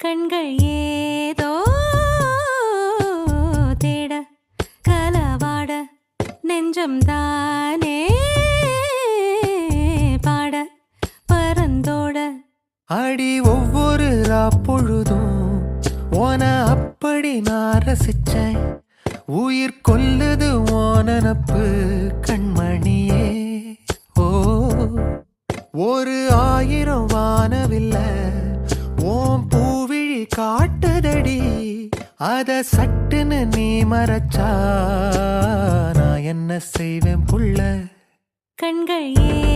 கண்கள் ஏதோ தேட கலவாட நெஞ்சம்தானே பாட பரந்தோட. அடி ஒவ்வொரு பொழுதும் ஓன அப்படி நான் ரசிச்சேன். உயிர் கொல்லது ஓனப்பு கண் ஒரு ஆயிரம் வானவில்ல. ஓம் பூவிழி காட்டுதடி. அத சட்டுன்னு நீ மறைச்சா. நான் என்ன செய்வேன் புள்ள? கண்கள் ஏ